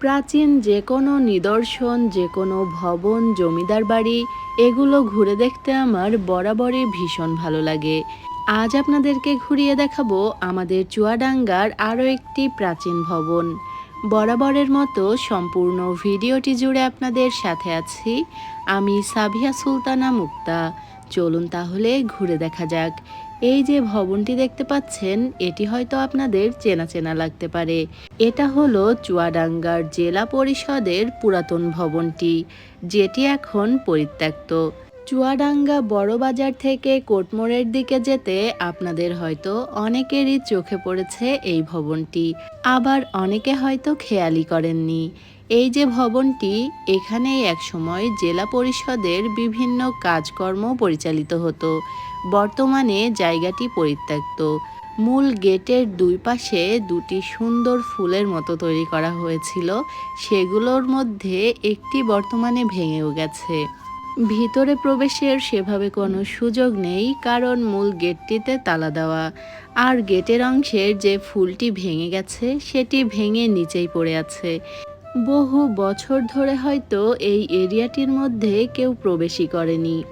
প্রাচীন যে কোনো নিদর্শন যে কোনো ভবন, জমিদার বাড়ি, এগুলো ঘুরে দেখতে আমার বরাবরই ভীষণ ভালো লাগে। আজ আপনাদেরকে ঘুরিয়ে দেখাবো আমাদের চুয়াডাঙ্গার আরও একটি প্রাচীন ভবন। বরাবরের মতো সম্পূর্ণ ভিডিওটি জুড়ে আপনাদের সাথে আছি। আমি সাবিয়া সুলতানা মুক্তা। চলুন তাহলে ঘুরে দেখা যাক। এই যে ভবনটি দেখতে পাচ্ছেন, এটি হয়তো আপনাদের চেনা চেনা লাগতে পারে। এটা হলো চুয়াডাঙ্গার জেলা পরিষদের পুরাতন ভবনটি, যেটি এখন পরিত্যক্ত। চুয়াডাঙ্গা বড় বাজার থেকে কোটমোড়ের দিকে যেতে আপনাদের হয়তো অনেকেরই চোখে পড়েছে এই ভবনটি। আবার অনেকে হয়তো খেয়ালই করেননি। এই যে ভবনটি এখানেই একসময় জেলা পরিষদের বিভিন্ন কাজকর্ম পরিচালিত হতো। বর্তমানে জায়গাটি পরিত্যক্ত। মূল গেটের দুই পাশে দুটি সুন্দর ফুলের মতো তৈরি করা হয়েছিল। সেগুলোর মধ্যে একটি বর্তমানে ভেঙেও গেছে। ভিতরে প্রবেশের সেভাবে কোনো সুযোগ নেই, কারণ মূল গেটটিতে তালা দেওয়া। আর গেটের অংশের যে ফুলটি ভেঙে গেছে, সেটি ভেঙে নিচেই পড়ে আছে। বহু বছর ধরে হয়তো এই এরিয়াটির মধ্যে কেউ প্রবেশই করেনি।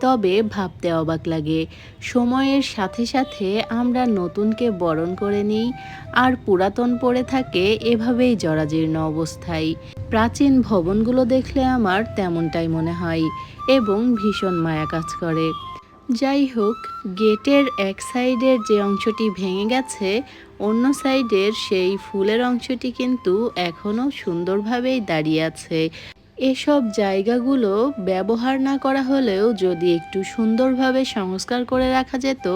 তবে ভাবতে অবাক লাগে। সময়ের সাথে সাথে আমরা নতুনকে বরণ করে নিই, আর পুরাতন পড়ে থাকে এভাবেই জরাজীর্ণ অবস্থায়। প্রাচীন ভবনগুলো দেখলে আমার তেমনটাই মনে হয়, এবং ভীষণ মায়া কাজ করে। যাই হোক গেটের এক সাইডের যে অংশটি ভেঙে গেছে, অন্য সাইডের সেই ফুলের অংশটি কিন্তু এখনও সুন্দরভাবেই দাঁড়িয়ে আছে। এসব জায়গাগুলো ব্যবহার না করা হলেও যদি একটু সুন্দরভাবে সংস্কার করে রাখা যেত,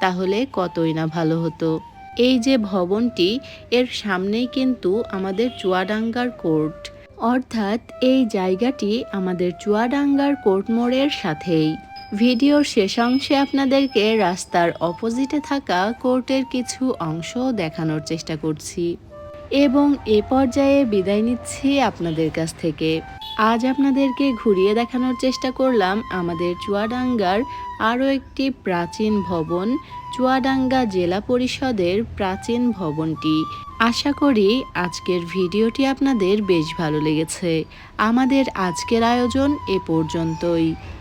তাহলে কতই না ভালো হতো। এই যে ভবনটি, এর সামনেই কিন্তু আমাদের চুয়াডাঙ্গার কোর্ট। অর্থাৎ এই জায়গাটি আমাদের চুয়াডাঙ্গার কোর্ট মোড়ের সাথেই। ভিডিওর শেষ অংশে আপনাদেরকে রাস্তার অপোজিটে থাকা কোর্টের কিছু অংশ দেখানোর চেষ্টা করছি। এবং এ পর্যায়ে বিদায় নিচ্ছি আপনাদের কাছ থেকে। আজ আপনাদেরকে ঘুরিয়ে দেখানোর চেষ্টা করলাম আমাদের চুয়াডাঙ্গার আরও একটি প্রাচীন ভবন, চুয়াডাঙ্গা জেলা পরিষদের প্রাচীন ভবনটি। আশা করি আজকের ভিডিওটি আপনাদের বেশ ভালো লেগেছে। আমাদের আজকের আয়োজন এ পর্যন্তই।